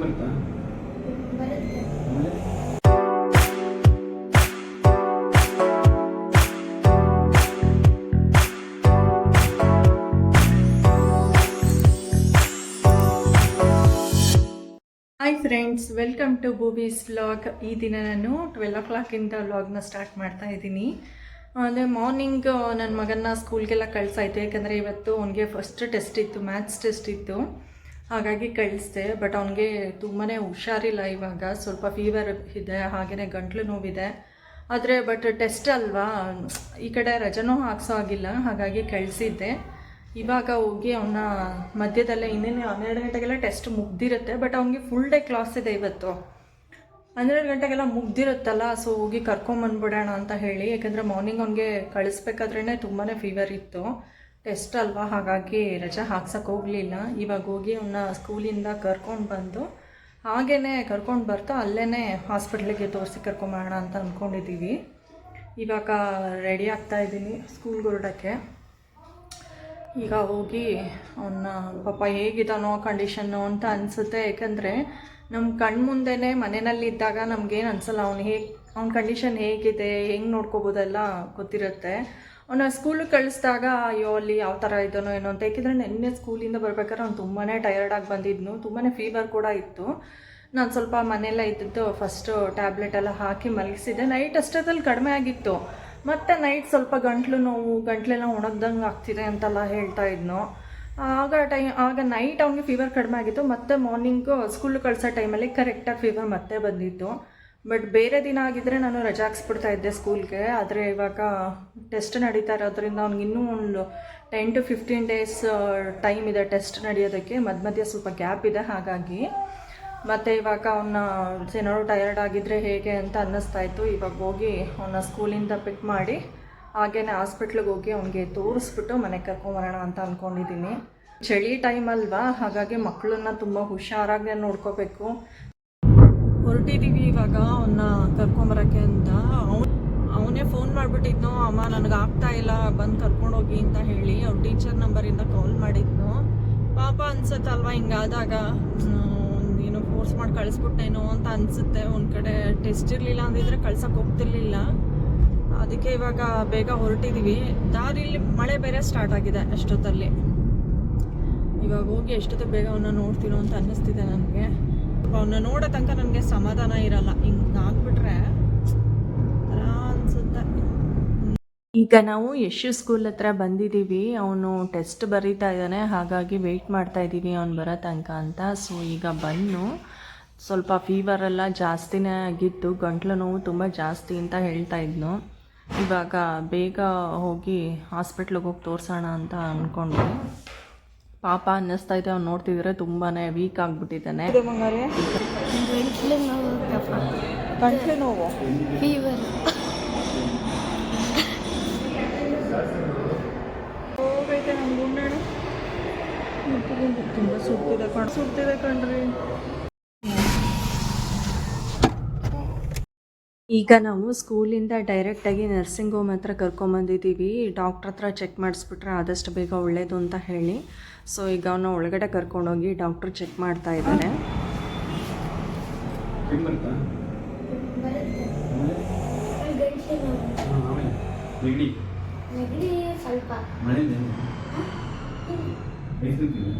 ಬರುತ್ತಾ? ಬರುತ್ತೆ. ಆಮೇಲೆ hi friends welcome to Boobies vlog ಈ ದಿನ ನಾನು ಟ್ವೆಲ್ ಓ ಕ್ಲಾಕಿಂದ ವ್ಲಾಗ್ನ ಸ್ಟಾರ್ಟ್ ಮಾಡ್ತಾ ಇದ್ದೀನಿ. ಅಂದರೆ ಮಾರ್ನಿಂಗ್ ನನ್ನ ಮಗನ್ನ ಸ್ಕೂಲ್ಗೆಲ್ಲ ಕಳಿಸಾಯಿತು. ಯಾಕಂದರೆ ಇವತ್ತು ಅವನಿಗೆ ಫಸ್ಟ್ ಟೆಸ್ಟ್ ಇತ್ತು ಮ್ಯಾಥ್ಸ್ ಟೆಸ್ಟ್ ಇತ್ತು. ಹಾಗಾಗಿ ಕಳಿಸ್ದೆ ಬಟ್ ಅವನಿಗೆ ತುಂಬಾ ಹುಷಾರಿಲ್ಲ ಇವಾಗ. ಸ್ವಲ್ಪ ಫೀವರ್ ಇದೆ ಹಾಗೆಯೇ ಗಂಟ್ಲು ನೋವಿದೆ. ಆದರೆ ಬಟ್ ಟೆಸ್ಟ್ ಅಲ್ವಾ? ಈ ಕಡೆ ರಜನೂ ಹಾಕ್ಸೋ ಆಗಿಲ್ಲ ಹಾಗಾಗಿ ಕಳಿಸಿದ್ದೆ. ಇವಾಗ ಹೋಗಿ ಅವನ ಮಧ್ಯದಲ್ಲೇ ಇನ್ನೇನು ಹನ್ನೆರಡು ಗಂಟೆಗೆಲ್ಲ ಟೆಸ್ಟ್ ಮುಗ್ದಿರುತ್ತೆ ಬಟ್ ಅವನಿಗೆ ಫುಲ್ ಡೇ ಕ್ಲಾಸ್ ಇದೆ ಇವತ್ತು. ಹನ್ನೆರಡು ಗಂಟೆಗೆಲ್ಲ ಮುಗ್ದಿರುತ್ತಲ್ಲ ಸೊ ಹೋಗಿ ಕರ್ಕೊಂಬಂದ್ಬಿಡೋಣ ಅಂತ ಹೇಳಿ. ಯಾಕಂದರೆ ಮಾರ್ನಿಂಗ್ ಅವನಿಗೆ ಕಳಿಸ್ಬೇಕಾದ್ರೇ ತುಂಬಾ ಫೀವರ್ ಇತ್ತು. ಟೆಸ್ಟ್ ಅಲ್ವಾ? ಹಾಗಾಗಿ ರಜೆ ಹಾಕ್ಸಕ್ಕೆ ಹೋಗಲಿಲ್ಲ. ಇವಾಗ ಹೋಗಿ ಅವನ್ನ ಸ್ಕೂಲಿಂದ ಕರ್ಕೊಂಡು ಬಂದು ಹಾಗೇ ಕರ್ಕೊಂಡು ಬರ್ತಾ ಅಲ್ಲೇ ಹಾಸ್ಪಿಟ್ಲಿಗೆ ತೋರಿಸಿ ಕರ್ಕೊಂಬೋಣ ಅಂತ ಅಂದ್ಕೊಂಡಿದ್ದೀವಿ ಇವಾಗ ರೆಡಿ ಆಗ್ತಾ ಇದ್ದೀನಿ ಸ್ಕೂಲ್ಗೆ ಹೊರಡೋಕ್ಕೆ. ಈಗ ಹೋಗಿ ಅವನ್ನ ಪಾಪ ಹೇಗಿದಾನೋ ಕಂಡೀಷನ್ನು ಅಂತ ಅನಿಸುತ್ತೆ. ಯಾಕಂದರೆ ನಮ್ಮ ಕಣ್ಮುಂದೆನೇ ಮನೆಯಲ್ಲಿ ಇದ್ದಾಗ ನಮಗೇನು ಅನಿಸಲ್ಲ, ಅವ್ನು ಹೇಗೆ ಅವ್ನ ಕಂಡೀಷನ್ ಹೇಗಿದೆ, ಹೆಂಗೆ ನೋಡ್ಕೋಬೋದೆಲ್ಲ ಗೊತ್ತಿರುತ್ತೆ. ಅವನ ಸ್ಕೂಲಿಗೆ ಕಳಿಸಿದಾಗ, ಅಯ್ಯೋ, ಅಲ್ಲಿ ಯಾವ ಥರ ಇದ್ದಾನೋ ಏನೋ ಅಂತ. ಯಾಕೆಂದರೆ ನಿನ್ನೆ ಸ್ಕೂಲಿಂದ ಬರ್ಬೇಕಾದ್ರೆ ಅವ್ನು ತುಂಬಾ ಟಯರ್ಡಾಗಿ ಬಂದಿದ್ನು ತುಂಬಾ ಫೀವರ್ ಕೂಡ ಇತ್ತು. ನಾನು ಸ್ವಲ್ಪ ಮನೆಯೆಲ್ಲ ಇದ್ದಿದ್ದು ಫಸ್ಟು ಟ್ಯಾಬ್ಲೆಟ್ ಎಲ್ಲ ಹಾಕಿ ಮಲಗಿಸಿದ್ದೆ. ನೈಟ್ ಅಷ್ಟೊತ್ತಲ್ಲಿ ಕಡಿಮೆ ಆಗಿತ್ತು. ಮತ್ತು ನೈಟ್ ಸ್ವಲ್ಪ ಗಂಟ್ಲು ನೋವು, ಗಂಟ್ಲೆಲ್ಲ ಒಣಗ್ದಂಗೆ ಆಗ್ತಿದೆ ಅಂತೆಲ್ಲ ಹೇಳ್ತಾ ಇದ್ನು. ಆಗ ಟೈಮ್, ಆಗ ನೈಟ್ ಅವ್ನಿಗೆ ಫೀವರ್ ಕಡಿಮೆ ಆಗಿತ್ತು. ಮತ್ತು ಮಾರ್ನಿಂಗು ಸ್ಕೂಲ್ ಕಳಿಸೋ ಟೈಮಲ್ಲಿ ಕರೆಕ್ಟಾಗಿ ಫೀವರ್ ಮತ್ತೆ ಬಂದಿತ್ತು. ಬಟ್ ಬೇರೆ ದಿನ ಆಗಿದ್ದರೆ ನಾನು ರಜೆ ಹಾಕ್ಸ್ಬಿಡ್ತಾ ಇದ್ದೆ ಸ್ಕೂಲ್ಗೆ ಆದರೆ ಇವಾಗ ಟೆಸ್ಟ್ ನಡೀತಾ ಇರೋದ್ರಿಂದ ಅವ್ನಿಗೆ ಇನ್ನೂ ಒಂದು ten to fifteen days time ಇದೆ ಟೆಸ್ಟ್ ನಡೆಯೋದಕ್ಕೆ. ಮಧ್ಯ ಮಧ್ಯೆ ಸ್ವಲ್ಪ ಗ್ಯಾಪ್ ಇದೆ, ಹಾಗಾಗಿ. ಮತ್ತು ಇವಾಗ ಅವನ್ನ ಏನಾದ್ರು ಟಯರ್ಡ್ ಆಗಿದ್ದರೆ ಹೇಗೆ ಅಂತ ಅನ್ನಿಸ್ತಾ ಇತ್ತು. ಇವಾಗ ಹೋಗಿ ಅವನ್ನ ಸ್ಕೂಲಿಂದ ಪಿಕ್ ಮಾಡಿ ಹಾಗೇನೆ ಹಾಸ್ಪಿಟ್ಲಿಗೆ ಹೋಗಿ ಅವನಿಗೆ ತೋರಿಸ್ಬಿಟ್ಟು ಮನೆಗೆ ಕರ್ಕೊಂಬರೋಣ ಅಂತ ಅಂದ್ಕೊಂಡಿದ್ದೀನಿ ಚಳಿ ಟೈಮ್ ಅಲ್ವಾ, ಹಾಗಾಗಿ ಮಕ್ಕಳನ್ನ ತುಂಬ ಹುಷಾರಾಗಿ ನೋಡ್ಕೋಬೇಕು. ಹೊರಟಿದ್ದೀವಿ ಇವಾಗ ಅವನ್ನ ಕರ್ಕೊಂಬರೋಕ್ಕೆ ಅಂತ. ಅವ್ನು ಅವನೇ ಫೋನ್ ಮಾಡಿಬಿಟ್ಟಿದ್ನು, ಅಮ್ಮ, ನನಗೆ ಆಗ್ತಾ ಇಲ್ಲ, ಬಂದು ಕರ್ಕೊಂಡೋಗಿ ಅಂತ ಹೇಳಿ ಅವ್ರ ಟೀಚರ್ ನಂಬರಿಂದ ಕಾಲ್ ಮಾಡಿದ್ನು. ಪಾಪ ಅನ್ಸುತ್ತಲ್ವಾ, ಹಿಂಗಾದಾಗ ಏನು ಫೋರ್ಸ್ ಮಾಡಿ ಕಳಿಸ್ಬಿಟ್ಟೇನೋ ಅಂತ ಅನಿಸುತ್ತೆ. ಒಂದು ಕಡೆ ಟೆಸ್ಟ್ ಇರಲಿಲ್ಲ ಅಂದಿದ್ರೆ ಕಳ್ಸಕ್ಕೆ ಹೋಗ್ತಿರ್ಲಿಲ್ಲ. ಅದಕ್ಕೆ ಇವಾಗ ಬೇಗ ಹೊರಟಿದ್ದೀವಿ ದಾರಿಲಿ ಮಳೆ ಬೇರೆ ಸ್ಟಾರ್ಟ್ ಆಗಿದೆ ಅಷ್ಟೊತ್ತಲ್ಲಿ. ಇವಾಗ ಹೋಗಿ ಎಷ್ಟೊತ್ತು ಬೇಗ ಅವನ್ನ ನೋಡ್ತೀನೋ ಅಂತ ಅನ್ನಿಸ್ತಿದೆ ನನಗೆ. ಅವನ್ನ ನೋಡೋ ತನಕ ನನಗೆ ಸಮಾಧಾನ ಇರಲ್ಲ. ಹಿಂಗೆ ಆಗ್ಬಿಟ್ರೆ ಥರ ಅನ್ಸುತ್ತೆ ಈಗ ನಾವು ಯಶು ಸ್ಕೂಲ್ ಹತ್ರ ಬಂದಿದ್ದೀವಿ ಅವನು ಟೆಸ್ಟ್ ಬರೀತಾ ಇದ್ದಾನೆ. ಹಾಗಾಗಿ ವೆಯ್ಟ್ ಮಾಡ್ತಾ ಇದ್ದೀವಿ ಅವ್ನು ಬರೋ ತನಕ ಅಂತ. ಸೊ ಈಗ ಬಂದು ಸ್ವಲ್ಪ ಫೀವರ್ ಎಲ್ಲ ಜಾಸ್ತಿನೇ ಆಗಿತ್ತು. ಗಂಟ್ಲು ನೋವು ತುಂಬ ಜಾಸ್ತಿ ಅಂತ ಹೇಳ್ತಾ ಇದ್ನು. ಇವಾಗ ಬೇಗ ಹೋಗಿ ಹಾಸ್ಪಿಟ್ಲಿಗೆ ಹೋಗಿ ತೋರಿಸೋಣ ಅಂತ ಅಂದ್ಕೊಂಡ್ವಿ ಪಾಪ ಅನ್ನಿಸ್ತಾ ಇದೆ ಅವ್ನು ನೋಡ್ತಿದ್ರೆ ತುಂಬಾ ವೀಕ್ ಆಗಿಬಿಟ್ಟಿದ್ದಾನೆ. ಗಂಟ್ಲು ನೋವು. ಫೀವರ್ ಹೋಗೈತೆ ತುಂಬ ಸುಡ್ತಿದೆ ಕಣ್ ಸುಡ್ತಿದೆ ಕಣ್ರಿ. ಈಗ ನಾವು ಸ್ಕೂಲಿಂದ ಡೈರೆಕ್ಟಾಗಿ ನರ್ಸಿಂಗ್ ಹೋಮ್ ಹತ್ರ ಕರ್ಕೊಂಬಂದಿದ್ದೀವಿ ಡಾಕ್ಟ್ರ್ ಹತ್ರ ಚೆಕ್ ಮಾಡಿಸ್ಬಿಟ್ರೆ ಆದಷ್ಟು ಬೇಗ ಒಳ್ಳೆಯದು ಅಂತ ಹೇಳಿ. ಸೊ ಈಗ ಅವನ್ನ ಒಳಗಡೆ ಕರ್ಕೊಂಡೋಗಿ ಡಾಕ್ಟ್ರು ಚೆಕ್ ಮಾಡ್ತಾ ಇದ್ದಾರೆ. ಹೆಂಗೆ ಬರುತ್ತಾ ಬರುತ್ತೆ ಆಮೇಲೆ ಗಂಟ್ಲು ನೋವು ಹಾಂ ಆಮೇಲೆ ನೆಗಡಿ ನೆಗಡಿ ಸ್ವಲ್ಪ ಮಳೆ ಐಸ್ ತಿಂತೀವಿ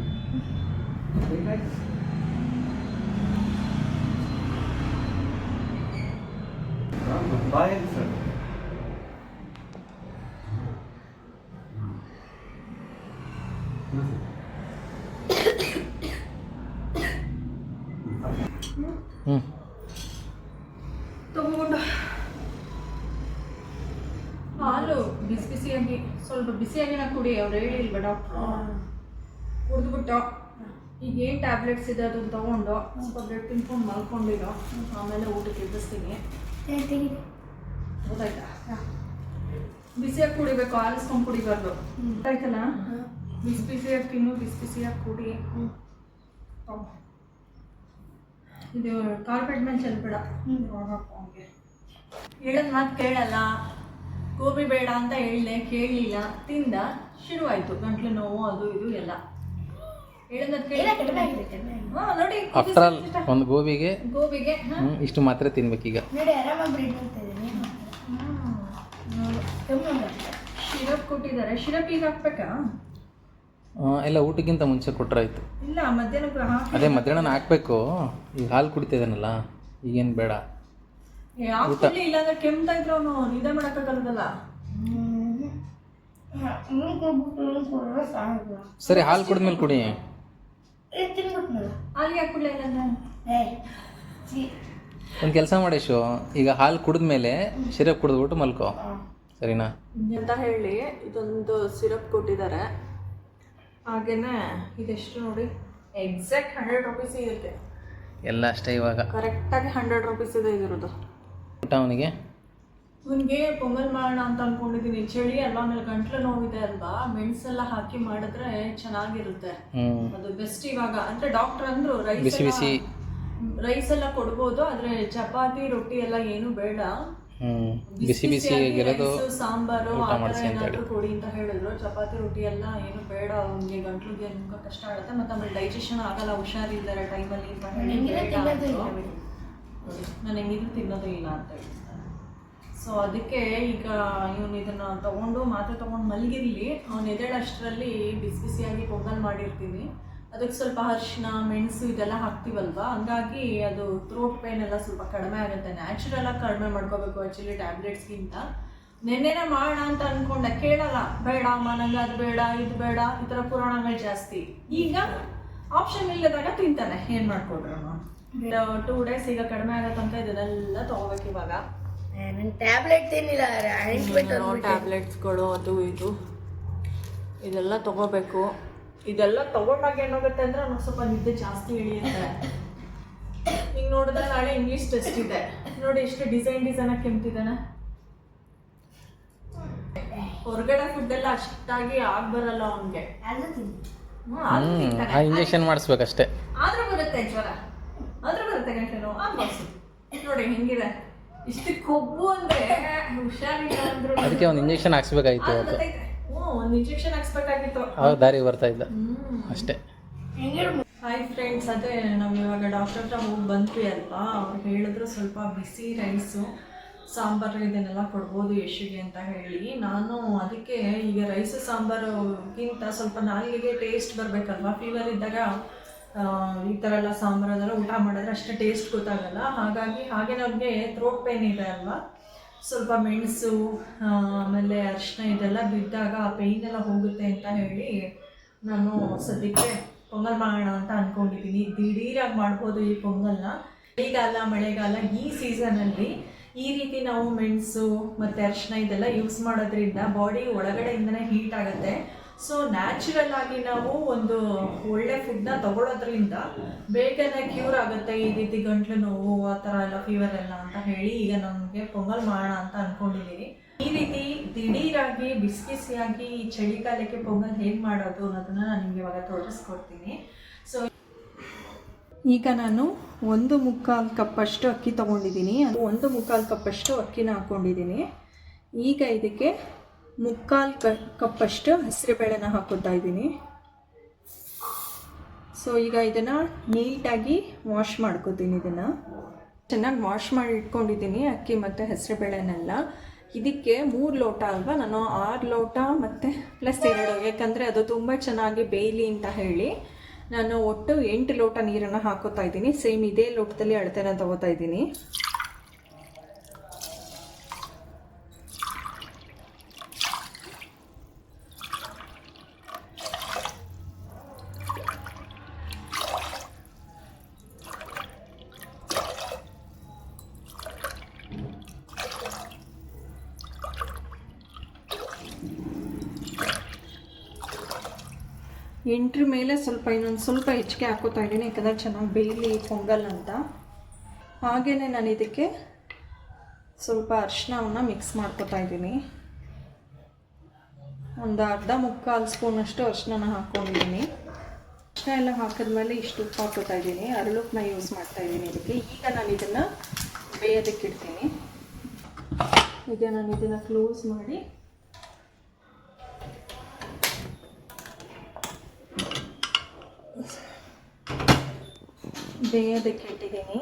ಬಾಯಲ್ಲಿ ಸರ್ ತಗೊಂಡ. ಹಾಲು ಬಿಸಿ ಬಿಸಿಯಾಗಿ ಸ್ವಲ್ಪ ಬಿಸಿಯಾಗಿನ ಕುಡಿ ಅವ್ರು ಹೇಳಿಲ್ವ ಡಾಕ್ಟ್ರು ಕುಡಿದ್ಬಿಟ್ಟು. ಈಗ ಏನು ಟ್ಯಾಬ್ಲೆಟ್ಸ್ ಇದೆ ಅದನ್ನು ತಗೊಂಡು ಸ್ವಲ್ಪ ಬ್ರೆಡ್ ತಿನ್ಕೊಂಡು ಮಲ್ಕೊಂಡಿರೋ ಆಮೇಲೆ ಊಟಕ್ಕೆ ಎಬ್ಬಿಸ್ತೀನಿ. ಗೊತ್ತಾಯ್ತಾ? ಬಿಸಿಯಾಗಿ ಕುಡಿಬೇಕು ಆಲಿಸ್ಕೊಂಡು ಕುಡಿಬಾರ್ದು. ಗೊತ್ತಾಯ್ತಲ್ಲ? ಬಿಸಿ ಬಿಸಿಯಾಗಿ ತಿನ್ನು ಬಿಸಿ ಬಿಸಿಯಾಗಿ ಕುಡಿ. ಇದು ಕಾರ್ಪೆಟ್ ಮೇಲೆ ಚೆಲ್ಬೇಡ. ಹಂಗೆ ಹೇಳೋದ್ ಮಾತು ಕೇಳಲ್ಲ. ಗೋಬಿ ಬೇಡ ಅಂತ ಹೇಳಿದೆ ಕೇಳಲಿಲ್ಲ ತಿಂದ ಶುರುವಾಯಿತು. ಗಂಟ್ಲು ನೋವು ಅದು ಇದು ಎಲ್ಲ. ಆಫ್ಟರ್ ಆಲ್ ಒಂದು ಗೋಬಿಗೆ ಗೋಬಿಗೆ ಇಷ್ಟು ಮಾತ್ರ ತಿನ್ಬೇಕೀಗ. ಶಿರಪ್ ಕೊಟ್ಟಿದ್ದಾರೆ. ಶಿರಪ್ ಈಗ ಹಾಕ್ಬೇಕಾ? ಆ, ಎಲ್ಲ ಊಟಕ್ಕಿಂತ ಮುಂಚೆ ಕೊಟ್ರಾಯ್ತು. ಇಲ್ಲ ಮಧ್ಯಾಹ್ನ ಅದೇ ಮಧ್ಯಾಹ್ನ ಹಾಕ್ಬೇಕು. ಈಗ ಹಾಲು ಕುಡಿತಿದ್ದಾನಲ್ಲ ಈಗೇನು ಬೇಡ. ಹಾಕ್ಬಿಡ್ಲಿ ಇಲ್ಲಾಂದ್ರೆ ಕೆಮ್ತಾ ಇದ್ರೆ ಅವನು. ನಿದ್ದೆ ಮಾಡೋಕ್ಕಾಗಲ್ಲದಲ್ಲ ಸರಿ ಹಾಲು ಕುಡಿದ್ಮೇಲೆ ಕುಡಿ. ಒಂದು ಕೆಲಸ ಮಾಡೇಶು ಈಗ ಹಾಲು ಕುಡಿದ್ಮೇಲೆ ಶಿರಪ್ ಕುಡಿದ್ಬಿಟ್ಟು ಮಲ್ಕೋ. ಸರಿನಾ? ಅಂತ ಹೇಳಿ ಇದೊಂದು ಸಿರಪ್ ಕೊಟ್ಟಿದ್ದಾರೆ. ಹಾಗೇನೆ ಇದೆಷ್ಟು ನೋಡಿ ಎಕ್ಸಾಕ್ಟ್ ಹಂಡ್ರೆಡ್ ರುಪೀಸ್ ಇರುತ್ತೆ. ಎಲ್ಲ ಅಷ್ಟೇ ಇವಾಗ. ಕರೆಕ್ಟಾಗಿ ಹಂಡ್ರೆಡ್ ರುಪೀಸ್ ಇದೆ ಇದಿರೋದು ಊಟ ಅವನಿಗೆ? ಇವನಿಗೆ ಪೊಂಗಲ್ ಮಾಡೋಣ ಅಂತ ಅನ್ಕೊಂಡಿದ್ದೀನಿ ಚಳಿ ಅಲ್ವಾ ಆಮೇಲೆ ಗಂಟ್ಲು ನೋವಿದೆ ಅಲ್ವಾ ಮೆಣಸೆಲ್ಲ ಹಾಕಿ ಮಾಡಿದ್ರೆ ಚೆನ್ನಾಗಿರುತ್ತೆ. ಅದು ಬೆಸ್ಟ್ ಇವಾಗ. ಅಂದ್ರೆ ಡಾಕ್ಟರ್ ಅಂದ್ರು ರೈಸ್ ಬಿಸಿ ಬಿಸಿ. ರೈಸ್ ಎಲ್ಲ ಕೊಡ್ಬೋದು ಆದ್ರೆ ಚಪಾತಿ ರೊಟ್ಟಿ ಎಲ್ಲ ಏನು ಬೇಡ. ಬಿಸಿ ಬಿಸಿ ಆಗಿರೋದು ಸಾಂಬಾರು ಊಟ ಮಾಡಿಸಿ ಅಂತ ಹೇಳಿ ಕೊಡಿ ಅಂತ ಹೇಳಿದ್ರು. ಚಪಾತಿ ರೊಟ್ಟಿ ಎಲ್ಲ ಏನು ಬೇಡ ಅವ್ನಿಗೆ ಗಂಟ್ಲಿಗೆ ನಿಮ್ಗೆ ಕಷ್ಟ ಆಗುತ್ತೆ. ಮತ್ತೆ ಆಮೇಲೆ ಡೈಜೆಷನ್ ಆಗಲ್ಲ ಹುಷಾರಿದ್ದಾರೆ ಟೈಮಲ್ಲಿ ಅಂತ ಹೇಳಿ ನಾನು ಹೆಂಗಿದ್ರು ತಿನ್ನೋದು ಇಲ್ಲ ಅಂತ ಹೇಳಿ ಸೊ ಅದಕ್ಕೆ ಈಗ ಇವನು ಇದನ್ನ ತಗೊಂಡು ಮಾತ್ರೆ ತಗೊಂಡು ಮಲಗಿರ್ಲಿ. ಅವ್ನು ಎದೇಳಷ್ಟರಲ್ಲಿ ಬಿಸಿ ಬಿಸಿಯಾಗಿ ಪೊಂಗಲ್ ಮಾಡಿರ್ತೀನಿ. ಅದಕ್ಕೆ ಸ್ವಲ್ಪ ಅರಿಶಿನ ಮೆಣಸು ಇದೆಲ್ಲ ಹಾಕ್ತೀವಲ್ವಾ? ಹಂಗಾಗಿ ಅದು ಥ್ರೋಟ್ ಪೇನ್ ಎಲ್ಲ ಸ್ವಲ್ಪ ಕಡಿಮೆ ಆಗುತ್ತೆ. ನ್ಯಾಚುರಲ್ ಆಗಿ ಕಡಿಮೆ ಮಾಡ್ಕೋಬೇಕು ಆ್ಯಕ್ಚುಲಿ ಟ್ಯಾಬ್ಲೆಟ್ಸ್ಗಿಂತ ನೆನ್ನೆನ ಮಾಡೋಣ ಅಂತ ಅನ್ಕೊಂಡೆ. ಕೇಳಲ್ಲ. ಬೇಡ ಅಮ್ಮ ನಂಗೆ ಅದು ಬೇಡ ಇದು ಬೇಡ. ಈ ಥರ ಪುರಾಣಗಳು ಜಾಸ್ತಿ. ಈಗ ಆಪ್ಷನ್ ಇಲ್ಲದಾಗ ತಿಂತಾನೆ. ಏನು ಮಾಡ್ಕೊಡ್ರು ಟೂ ಡೇಸ್ ಈಗ ಕಡಿಮೆ ಆಗತ್ತಂತ ಇದನ್ನೆಲ್ಲ ತಗೋಬೇಕು ಇವಾಗ. ಟ್ಯಾಬ್ಲೆಟ್ ಏನಿಲ್ಲ ಟ್ಯಾಬ್ಲೆಟ್ಸ್ಗಳು ಅದು ಇದು. ಇದೆಲ್ಲ ತಗೋಬೇಕು. ಇದೆಲ್ಲ ತಗೊಂಡಾಗ ಏನಾಗುತ್ತೆ ಅಂದ್ರೆ ಅವ್ನಿಗೆ ಸ್ವಲ್ಪ ನಿದ್ದೆ ಜಾಸ್ತಿ ಇಳಿಯುತ್ತೆ ಈಗ ನೋಡಿದ್ರೆ ನಾಳೆ ಇಂಗ್ಲೀಷ್ ಟೆಸ್ಟ್ ಇದೆ. ನೋಡಿ ಎಷ್ಟು ಡಿಸೈನ್ ಡಿಸೈನ್ ಆಗಿ ಕೆಮ್ತಿದ್ದಾನೆ. ಹೊರಗಡೆ ಫುಡ್ ಎಲ್ಲ ಅಷ್ಟಾಗಿ ಆಗ್ ಬರಲ್ಲ ಅವನ್ಗೆ. ಆ ಇಂಜೆಕ್ಷನ್ ಮಾಡಿಸ್ಬೇಕಷ್ಟೇ. ಆದ್ರೂ ಬರುತ್ತೆ ಜ್ವರ. ಆದ್ರೂ ಬರುತ್ತೆ ಗಂಟೆ ನೋವು. ಆಗ್ಬೋದು ನೋಡಿ ಹೆಂಗಿದೆ. ಇಷ್ಟು ಕೊಬ್ಬು ಅಂದ್ರೆ ಹುಷಾರಿಲ್ಲ ಅಂದ್ರು ಅದಕ್ಕೆ ಒಂದು ಇಂಜೆಕ್ಷನ್ ಹಾಕ್ಸ್ಬೇಕಾಗಿತ್ತು ಅವಾಗ ದಾರಿ ಬರ್ತಾ ಇದ್ದ ಅಷ್ಟೇ. ಹಾಯ್ ಫ್ರೆಂಡ್ಸ್ ಅದೇ ನಾವು ಇವಾಗ ಡಾಕ್ಟರ್ ಹತ್ರ ಹೋಗಿ ಬಂದ್ವಿ ಅಲ್ವಾ? ಅವ್ರು ಹೇಳಿದ್ರು ಸ್ವಲ್ಪ ಬಿಸಿ ರೈಸು ಸಾಂಬಾರು ಇದನ್ನೆಲ್ಲ ಕೊಡ್ಬೋದು ಯಶಿಗೆ ಅಂತ ಹೇಳಿ. ನಾನು ಅದಕ್ಕೆ ಈಗ ರೈಸು ಸಾಂಬಾರುಗಿಂತ ಸ್ವಲ್ಪ ನಾಲಿಗೆಗೆ ಟೇಸ್ಟ್ ಬರಬೇಕಲ್ವಾ? ಫೀವರ್ ಇದ್ದಾಗ ಈ ಥರ ಎಲ್ಲ ಸಾಂಬಾರು ಅದೆಲ್ಲ ಊಟ ಮಾಡಿದ್ರೆ ಅಷ್ಟೇ ಟೇಸ್ಟ್ ಗೊತ್ತಾಗಲ್ಲ. ಹಾಗಾಗಿ ಹಾಗೆ ನಮಗೆ ಥ್ರೋಟ್ ಪೇನ್ ಇದೆ ಅಲ್ವಾ? ಸ್ವಲ್ಪ ಮೆಣಸು ಆಮೇಲೆ ಅರಿಶಿನ ಇದೆಲ್ಲ ಬಿದ್ದಾಗ ಆ ಪೇಯ್ನ್ ಎಲ್ಲ ಹೋಗುತ್ತೆ ಅಂತ ಹೇಳಿ ನಾನು ಸದ್ಯಕ್ಕೆ ಪೊಂಗಲ್ ಮಾಡೋಣ ಅಂತ ಅಂದ್ಕೊಂಡಿದ್ದೀನಿ ದಿಢೀರಾಗಿ ಮಾಡ್ಬೋದು ಈ ಪೊಂಗಲ್ನ. ಚಳಿಗಾಲ ಮಳೆಗಾಲ ಈ ಸೀಸನಲ್ಲಿ ಈ ರೀತಿ ನಾವು ಮೆಣಸು ಮತ್ತು ಅರಿಶಿನ ಇದೆಲ್ಲ ಯೂಸ್ ಮಾಡೋದ್ರಿಂದ ಬಾಡಿ ಒಳಗಡೆಯಿಂದನೇ ಹೀಟ್ ಆಗುತ್ತೆ. ಸೊ ನ್ಯಾಚುರಲ್ ಆಗಿ ನಾವು ಒಂದು ಒಳ್ಳೆ ಫುಡ್ನ ತಗೊಳ್ಳೋದ್ರಿಂದ ಬೇಗನೆ ಕ್ಯೂರ್ ಆಗುತ್ತೆ. ಈ ರೀತಿ ಗಂಟ್ಲು ನೋವು, ಆ ಥರ ಎಲ್ಲ ಫೀವರ್ ಎಲ್ಲ ಅಂತ ಹೇಳಿ ಈಗ ನಮಗೆ ಪೊಂಗಲ್ ಮಾಡೋಣ ಅಂತ ಅನ್ಕೊಂಡಿದ್ದೀನಿ ಈ ರೀತಿ ದಿಢೀರಾಗಿ ಬಿಸಿ ಬಿಸಿಯಾಗಿ ಈ ಚಳಿಗಾಲಕ್ಕೆ ಪೊಂಗಲ್ ಹೇಗೆ ಮಾಡೋದು ಅನ್ನೋದನ್ನ ನಾನು ನಿಮಗೆ ಇವಾಗ ತೋರಿಸ್ಕೊಡ್ತೀನಿ. ಸೊ ಈಗ ನಾನು ಒಂದು ಮುಕ್ಕಾಲು ಕಪ್ಪಷ್ಟು ಅಕ್ಕಿ ತೊಗೊಂಡಿದ್ದೀನಿ. ಅದು ಒಂದು ಮುಕ್ಕಾಲು ಕಪ್ಪಷ್ಟು ಅಕ್ಕಿನ ಹಾಕ್ಕೊಂಡಿದ್ದೀನಿ ಈಗ ಇದಕ್ಕೆ ಮುಕ್ಕಾಲು ಕ, ಕಪ್ಪಷ್ಟು ಹಸಿರುಬೇಳೆನ ಹಾಕೋತಾ ಇದ್ದೀನಿ. ಸೊ ಈಗ ಇದನ್ನು ನೀಟಾಗಿ ವಾಶ್ ಮಾಡ್ಕೋತೀನಿ ಇದನ್ನು. ಚೆನ್ನಾಗಿ ವಾಶ್ ಮಾಡಿ ಇಟ್ಕೊಂಡಿದ್ದೀನಿ, ಅಕ್ಕಿ ಮತ್ತು ಹೆಸರುಬೇಳೆನೆಲ್ಲ. ಇದಕ್ಕೆ ಮೂರು ಲೋಟ ಅಲ್ವಾ? ನಾನು ಆರು ಲೋಟ ಮತ್ತು ಪ್ಲಸ್ ಎರಡು, ಯಾಕಂದರೆ ಅದು ತುಂಬ ಚೆನ್ನಾಗಿ ಬೇಯಲಿ ಅಂತ ಹೇಳಿ ನಾನು ಒಟ್ಟು ಎಂಟು ಲೋಟ ನೀರನ್ನು ಹಾಕೋತಾ ಇದ್ದೀನಿ. ಸೇಮ್ ಇದೇ ಲೋಟದಲ್ಲಿ ಅಳತೆನ ತಗೋತಾ ಇದ್ದೀನಿ. ಎಂಟ್ರ ಮೇಲೆ ಸ್ವಲ್ಪ ಇನ್ನೊಂದು ಸ್ವಲ್ಪ ಹೆಚ್ಚಿಗೆ ಹಾಕೋತಾ ಇದ್ದೀನಿ, ಯಾಕಂದರೆ ಚೆನ್ನಾಗಿ ಬೇಯಲಿ ಪೊಂಗಲ್ ಅಂತ. ಹಾಗೆಯೇ ನಾನು ಇದಕ್ಕೆ ಸ್ವಲ್ಪ ಅರಿಶಿನವನ್ನು ಮಿಕ್ಸ್ ಮಾಡ್ಕೊತಾ ಇದ್ದೀನಿ. ಒಂದು ಅರ್ಧ ಮುಕ್ಕಾಲು ಸ್ಪೂನಷ್ಟು ಅರಿಶಿನ ಹಾಕ್ಕೊಂಡಿದ್ದೀನಿ ಅರಿಶಿನ ಎಲ್ಲ ಹಾಕಿದ್ಮೇಲೆ ಇಷ್ಟು ಉಪ್ಪು ಹಾಕೋತಾ ಇದ್ದೀನಿ. ಅರಳುಪ್ಪನ್ನ ಯೂಸ್ ಮಾಡ್ತಾ ಇದ್ದೀನಿ ಇದಕ್ಕೆ. ಈಗ ನಾನು ಇದನ್ನು ಬೇಯೋದಕ್ಕೆ ಇಡ್ತೀನಿ. ಈಗ ನಾನು ಇದನ್ನು ಕ್ಲೋಸ್ ಮಾಡಿ ಬೇಯೋದಕ್ಕೆ ಇಟ್ಟಿದ್ದೀನಿ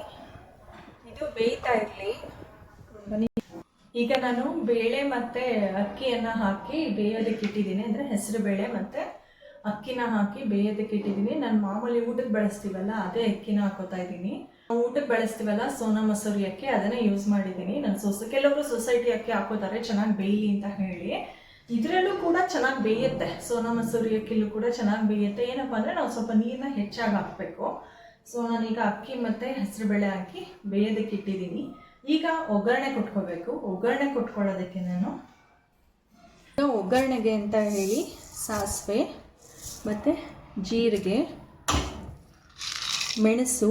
ಇದು ಬೇಯ್ತಾ ಇರಲಿ. ಈಗ ನಾನು ಬೇಳೆ ಮತ್ತು ಅಕ್ಕಿಯನ್ನು ಹಾಕಿ ಬೇಯೋದಕ್ಕೆ ಇಟ್ಟಿದ್ದೀನಿ. ಅಂದರೆ ಹೆಸರು ಬೇಳೆ ಮತ್ತು ಅಕ್ಕಿನ ಹಾಕಿ ಬೇಯೋದಕ್ಕೆ ಇಟ್ಟಿದ್ದೀನಿ. ನಾನು ಮಾಮೂಲಿ ಊಟಕ್ಕೆ ಬಳಸ್ತೀವಲ್ಲ, ಅದೇ ಅಕ್ಕಿನ ಹಾಕೋತಾ ಇದ್ದೀನಿ. ಊಟಕ್ಕೆ ಬಳಸ್ತೀವಲ್ಲ, ಸೋನಾ ಮಸೂರಿ ಅಕ್ಕಿ, ಅದನ್ನೇ ಯೂಸ್ ಮಾಡಿದ್ದೀನಿ. ನನ್ನ ಸೊಸೆ, ಕೆಲವರು ಸೊಸೈಟಿ ಅಕ್ಕಿ ಹಾಕೋತಾರೆ, ಚೆನ್ನಾಗಿ ಬೇಯಲಿ ಅಂತ ಹೇಳಿ. ಇದರಲ್ಲೂ ಕೂಡ ಚೆನ್ನಾಗಿ ಬೇಯುತ್ತೆ. ಸೋನಾ ಮಸೂರಿ ಅಕ್ಕಿಲೂ ಕೂಡ ಚೆನ್ನಾಗಿ ಬೇಯುತ್ತೆ. ಏನಪ್ಪ ಅಂದರೆ ನಾವು ಸ್ವಲ್ಪ ನೀರನ್ನ ಹೆಚ್ಚಾಗಿ ಹಾಕಬೇಕು. ಸೊ ನಾನೀಗ ಅಕ್ಕಿ ಮತ್ತು ಹೆಸರುಬೇಳೆ ಹಾಕಿ ಬೇಯೋದಕ್ಕೆ ಇಟ್ಟಿದ್ದೀನಿ. ಈಗ ಒಗ್ಗರಣೆ ಕೊಟ್ಕೋಬೇಕು. ಒಗ್ಗರಣೆ ಕೊಟ್ಕೊಳ್ಳೋದಕ್ಕೆ ನಾನು ಒಗ್ಗರಣೆಗೆ ಅಂತ ಹೇಳಿ ಸಾಸಿವೆ, ಮತ್ತು ಜೀರಿಗೆ, ಮೆಣಸು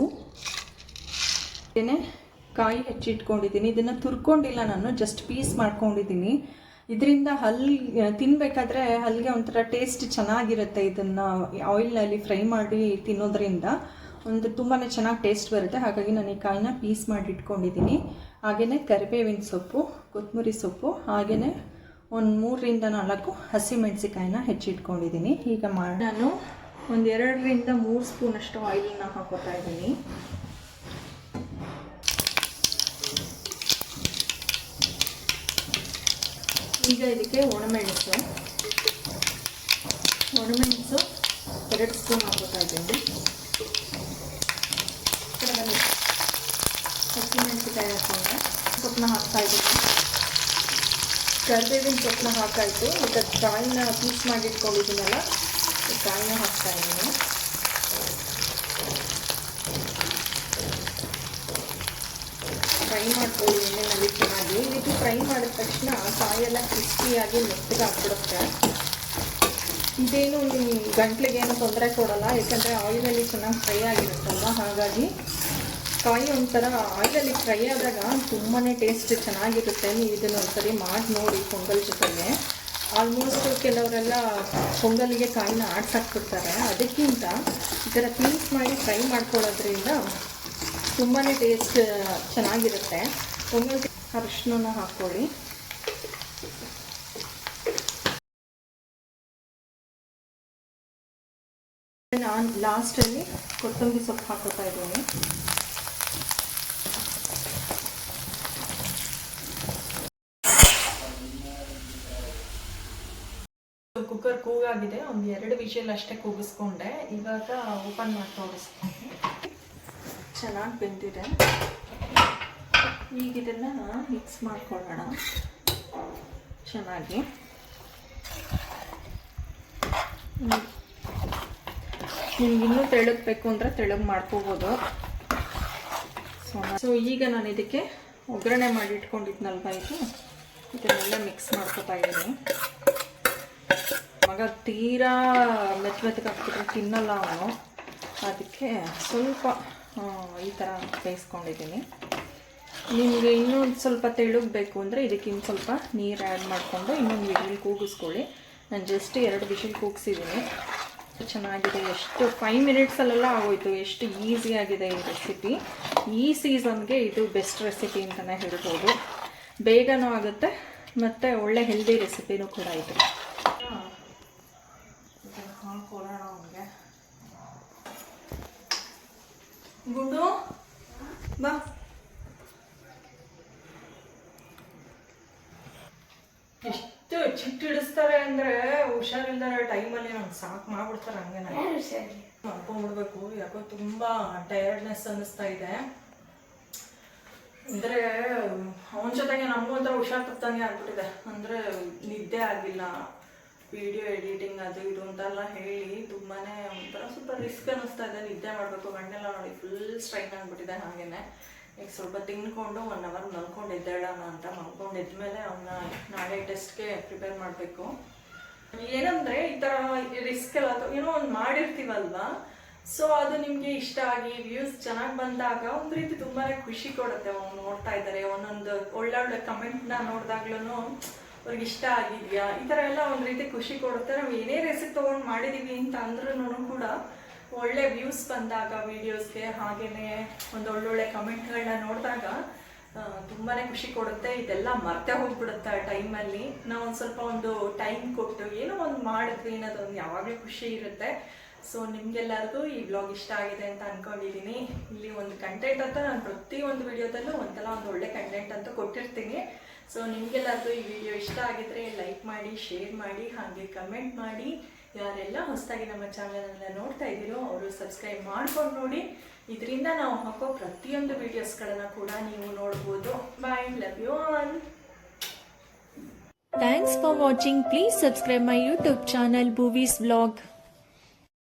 ಕಾಯಿ ಹೆಚ್ಚಿಟ್ಕೊಂಡಿದ್ದೀನಿ. ಇದನ್ನು ತುರ್ಕೊಂಡಿಲ್ಲ ನಾನು ಜಸ್ಟ್ ಪೀಸ್ ಮಾಡ್ಕೊಂಡಿದ್ದೀನಿ. ಇದರಿಂದ ಹಲ್ ತಿನ್ನಬೇಕಾದ್ರೆ ಹಲ್ಲಿಗೆ ಒಂಥರ ಟೇಸ್ಟ್ ಚೆನ್ನಾಗಿರುತ್ತೆ ಇದನ್ನು ಆಯಿಲ್ನಲ್ಲಿ ಫ್ರೈ ಮಾಡಿ ತಿನ್ನೋದ್ರಿಂದ. ಒಂದು ತುಂಬಾ ಚೆನ್ನಾಗಿ ಟೇಸ್ಟ್ ಬರುತ್ತೆ. ಹಾಗಾಗಿ ನಾನು ಈ ಕಾಯಿನ ಪೀಸ್ ಮಾಡಿ ಇಟ್ಕೊಂಡಿದ್ದೀನಿ. ಹಾಗೆಯೇ ಕರಿಬೇವಿನ ಸೊಪ್ಪು ಕೊತ್ತಂಬರಿ ಸೊಪ್ಪು ಹಾಗೆಯೇ ಒಂದು ಮೂರರಿಂದ ನಾಲ್ಕು ಹಸಿಮೆಣಸಿಕಾಯಿನ ಹೆಚ್ಚಿಟ್ಕೊಂಡಿದ್ದೀನಿ. ಈಗ ಮಾಡಿ ನಾನು ಒಂದು ಎರಡರಿಂದ ಮೂರು ಸ್ಪೂನಷ್ಟು ಆಯಿಲನ್ನ ಹಾಕೋತಾ ಇದ್ದೀನಿ. ಈಗ ಇದಕ್ಕೆ ಒಣಮೆಣಸು. ಒಣಮೆಣಸು ಎರಡು ಸ್ಪೂನ್ ಹಾಕೋತಾ ಇದ್ದೀನಿ ಈ ಕಡೆ ಬನ್ನಿ. ಹಸಿಮೆಣಸಿಕಾಯಿ ಹಾಕೊಂಡೆ ಸೊಪ್ಪನ್ನ ಹಾಕ್ತಾ ಇದ್ದೀನಿ ಕರಿಬೇವಿನ ಸೊಪ್ಪನ್ನ ಹಾಕಾಯಿತು ಮತ್ತು ಕಾಯಿನ ಪೀಸ್ ಮಾಡಿ ಇಟ್ಕೊಂಡಿದ್ದೀನಲ್ಲ ಈ ಕಾಯಿನ ಹಾಕ್ತಾ ಇದ್ದೀನಿ ಫ್ರೈ ಮಾಡ್ಕೊಳ್ಳಿ ಎಣ್ಣೆನಲ್ಲಿ ಚೆನ್ನಾಗಿ ಇದು ಫ್ರೈ ಮಾಡಿದ ತಕ್ಷಣ ಕಾಯೆಲ್ಲ ಕ್ರಿಸ್ಪಿಯಾಗಿ ಮೆತ್ತಗೆ ಹಾಕ್ಬಿಡುತ್ತೆ ಇದೇನು ಗಂಟ್ಲಿಗೆ ಏನು ತೊಂದರೆ ಕೊಡೋಲ್ಲ, ಯಾಕಂದರೆ ಆಯಿಲಲ್ಲಿ ಚೆನ್ನಾಗಿ ಫ್ರೈ ಆಗಿರುತ್ತಲ್ವ? ಹಾಗಾಗಿ ಕಾಯಿ ಒಂಥರ ಆಯಿಲಲ್ಲಿ ಫ್ರೈ ಆದಾಗ ತುಂಬಾ ಟೇಸ್ಟ್ ಚೆನ್ನಾಗಿರುತ್ತೆ. ನೀವು ಇದನ್ನು ಒಂದ್ಸರಿ ಮಾಡಿ ನೋಡಿ ಪೊಂಗಲ್ ಜೊತೆಗೆ. ಆಲ್ಮೋಸ್ಟ್ ಕೆಲವರೆಲ್ಲ ಪೊಂಗಲ್ಗೆ ಕಾಯಿನ ಆಡ್ಸಾಕ್ಬಿಡ್ತಾರೆ. ಅದಕ್ಕಿಂತ ಈ ಥರ ಪೀಸ್ ಮಾಡಿ ಫ್ರೈ ಮಾಡ್ಕೊಳ್ಳೋದ್ರಿಂದ ತುಂಬಾ ಟೇಸ್ಟ್ ಚೆನ್ನಾಗಿರುತ್ತೆ. ಪೊಂಗಲ್ ಅರಿಶಿನ ಹಾಕ್ಕೊಳ್ಳಿ. ನಾನು ಲಾಸ್ಟಲ್ಲಿ ಕೊತ್ತಂಬರಿ ಸೊಪ್ಪು ಹಾಕೋತಾ ಇದ್ದೀನಿ. ಕೂಗಾಗಿದೆ. ಒಂದು ಎರಡು ವಿಷಲ್ ಅಷ್ಟೇ ಕೂಗಿಸ್ಕೊಂಡೆ. ಇವಾಗ ಓಪನ್ ಮಾಡಿ ತೋರಿಸ್ತೀನಿ ಚೆನ್ನಾಗಿ ಬೆಂದಿದೆ. ಈಗ ಇದನ್ನು ಮಿಕ್ಸ್ ಮಾಡ್ಕೊಳ್ಳೋಣ. ಚೆನ್ನಾಗಿ. ನಿಮ್ಗೆ ಇನ್ನೂ ತೆಳ್ಳಗೆ ಬೇಕು ಅಂದರೆ ತೆಳಗ್ ಮಾಡ್ಕೋಬೋದು. ಸೊ ಸೊ ಈಗ ನಾನು ಇದಕ್ಕೆ ಒಗ್ಗರಣೆ ಮಾಡಿ ಇಟ್ಕೊಂಡಿದ್ನಲ್ವ ಇದು? ಇದನ್ನೆಲ್ಲ ಮಿಕ್ಸ್ ಮಾಡ್ಕೋತಾ ಇದ್ದೀನಿ. ಮಗ ತೀರಾ ಮೆತ್ತ ಹಾಕ್ಬಿಟ್ರೆ ತಿನ್ನಲ್ಲ ಅವನು. ಅದಕ್ಕೆ ಸ್ವಲ್ಪ ಈ ಥರ ಬೇಯಿಸ್ಕೊಂಡಿದ್ದೀನಿ. ನಿಮಗೆ ಇನ್ನೊಂದು ಸ್ವಲ್ಪ ತೆಳುಗಬೇಕು ಅಂದರೆ ಇದಕ್ಕೆ ಇನ್ನು ಸ್ವಲ್ಪ ನೀರು ಆ್ಯಡ್ ಮಾಡಿಕೊಂಡು ಇನ್ನೊಂದು ವಿಷಲ್ ಕೂಗಿಸ್ಕೊಳ್ಳಿ. ನಾನು ಜಸ್ಟ್ ಎರಡು ಬಿಸಿಲು ಕೂಗಿಸಿದ್ದೀನಿ ಚೆನ್ನಾಗಿದೆ. ಎಷ್ಟು ಫೈವ್ ಮಿನಿಟ್ಸಲ್ಲೆಲ್ಲ ಆಗೋಯ್ತು. ಎಷ್ಟು ಈಸಿಯಾಗಿದೆ ಈ ರೆಸಿಪಿ ಈ ಸೀಸನ್ಗೆ ಇದು ಬೆಸ್ಟ್ ರೆಸಿಪಿ ಅಂತಲೇ ಹೇಳ್ಬೋದು. ಬೇಗನೂ ಆಗುತ್ತೆ, ಮತ್ತು ಒಳ್ಳೆ ಹೆಲ್ದಿ ರೆಸಿಪಿನೂ ಕೂಡ ಇದು ಹಾಕೊಳ್ಳೋಣ ಅವನಿಗೆ ಗುಂಡು? ಬಾ. ಎಷ್ಟು ಚಿಟ್ಟು ಹಿಡಿಸ್ತಾರೆ ಅಂದ್ರೆ ಹುಷಾರಿಲ್ದಾರ ಟೈಮಲ್ಲಿ ನಂಗೆ ಸಾಕು ಮಾಡ್ಬಿಡ್ತಾರೆ ಹಂಗೆ ಮಾಡ್ಕೊಂಡ್ಬಿಡ್ಬೇಕು ಯಾಕೋ ತುಂಬಾ ಟಯರ್ಡ್ನೆಸ್ ಅನ್ನಿಸ್ತಾ ಇದೆ. ಅಂದ್ರೆ ಅವನ ಜೊತೆಗೆ ನಮಗೂ ಒಂಥರ ಹುಷಾರ್ ತಪ್ಪಂಗೆ ಆಗ್ಬಿಟ್ಟಿದೆ. ಅಂದ್ರೆ ನಿದ್ದೆ ಆಗಿಲ್ಲ. ವಿಡಿಯೋ ಎಡಿಟಿಂಗ್ ಅದು ಇದು ಅಂತೆಲ್ಲ ಹೇಳಿ ತುಂಬಾನೇ ಒಂಥರ ಸ್ವಲ್ಪ ರಿಸ್ಕ್ ಅನಿಸ್ತಾ ಇದೆ. ನಿದ್ದೆ ಮಾಡಬೇಕು ಗಂಡೆಲ್ಲ ನೋಡಿ ಫುಲ್ ಸ್ಟ್ರೈನ್ ಆಗ್ಬಿಟ್ಟಿದೆ ಹಾಗೇನೆ. ಈಗ ಸ್ವಲ್ಪ ತಿನ್ಕೊಂಡು ಒನ್ ಅವರ್ ಮಲ್ಕೊಂಡು ಎದ್ದೇಳೋಣ ಅಂತ ಮಲ್ಕೊಂಡು ಎದ್ಮೇಲೆ ಅವನ್ನ ನಾಳೆ ಟೆಸ್ಟ್ಗೆ ಪ್ರಿಪೇರ್ ಮಾಡಬೇಕು. ಏನಂದ್ರೆ ಈ ತರ ರಿಸ್ಕ್ ಎಲ್ಲ ಏನೋ ಒಂದು ಮಾಡಿರ್ತೀವಲ್ವಾ? ಸೊ ಅದು ನಿಮ್ಗೆ ಇಷ್ಟ ಆಗಿ ವ್ಯೂಸ್ ಚೆನ್ನಾಗಿ ಬಂದಾಗ ಒಂದು ರೀತಿ ತುಂಬಾನೇ ಖುಷಿ ಕೊಡುತ್ತೆ. ಅವ್ನು ನೋಡ್ತಾ ಇದ್ದಾರೆ, ಒಂದೊಂದು ಒಳ್ಳೊಳ್ಳೆ ಒಳ್ಳೆ ಕಮೆಂಟ್ನ ನೋಡಿದಾಗ್ಲೂ ಅವ್ರಿಗೆ ಇಷ್ಟ ಆಗಿದೆಯಾ? ಈ ಥರ ಎಲ್ಲ ಒಂದು ರೀತಿ ಖುಷಿ ಕೊಡುತ್ತೆ. ನಾವು ಏನೇ ರೆಸಿಪಿ ತೊಗೊಂಡು ಮಾಡಿದೀವಿ ಅಂತ ಅಂದ್ರೂ ಕೂಡ ಒಳ್ಳೆ ವ್ಯೂಸ್ ಬಂದಾಗ ವೀಡಿಯೋಸ್ಗೆ ಹಾಗೆಯೇ ಒಂದು ಒಳ್ಳೊಳ್ಳೆ ಕಮೆಂಟ್ಗಳನ್ನ ನೋಡಿದಾಗ ತುಂಬಾ ಖುಷಿ ಕೊಡುತ್ತೆ. ಇದೆಲ್ಲ ಮರ್ತೆ ಹೋಗ್ಬಿಡುತ್ತೆ ಆ ಟೈಮಲ್ಲಿ ನಾವು ಒಂದು ಸ್ವಲ್ಪ ಒಂದು ಟೈಮ್ ಕೊಟ್ಟು ಏನೋ ಒಂದು ಮಾಡಿದ್ವಿ ಅನ್ನೋದೊಂದು ಯಾವಾಗಲೂ ಖುಷಿ ಇರುತ್ತೆ. ಸೊ ನಿಮ್ಗೆಲ್ಲರಿಗೂ ಈ ಬ್ಲಾಗ್ ಇಷ್ಟ ಆಗಿದೆ ಅಂತ ಅನ್ಕೊಂಡಿದ್ದೀನಿ ಇಲ್ಲಿ ಒಂದು ಕಂಟೆಂಟ್ ಅಂತ ನಾನು ಪ್ರತಿ ಒಂದು ವಿಡಿಯೋದಲ್ಲೂ ಒಂದಲ್ಲ ಒಂದು ಒಳ್ಳೆ ಕಂಟೆಂಟ್ ಅಂತ ಕೊಟ್ಟಿರ್ತೀನಿ. ಸೊ ನಿಮಗೆಲ್ಲಾದರೂ ಈ ವಿಡಿಯೋ ಇಷ್ಟ ಆಗಿದ್ರೆ ಲೈಕ್ ಮಾಡಿ ಶೇರ್ ಮಾಡಿ, ಹಾಗೆ ಕಮೆಂಟ್ ಮಾಡಿ. ಯಾರೆಲ್ಲ ಹೊಸದಾಗಿ ನಮ್ಮ ಚಾನಲನ್ನು ನೋಡ್ತಾ ಇದ್ದೀರೋ ಅವರು ಸಬ್ಸ್ಕ್ರೈಬ್ ಮಾಡ್ಕೊಂಡು ನೋಡಿ. ಇದರಿಂದ ನಾವು ಹಾಕೋ ಪ್ರತಿಯೊಂದು ವಿಡಿಯೋಸ್ಗಳನ್ನು ಕೂಡ ನೀವು ನೋಡ್ಬೋದು. Bye love you all thanks for watching Please subscribe my YouTube channel, Boovies Vlog.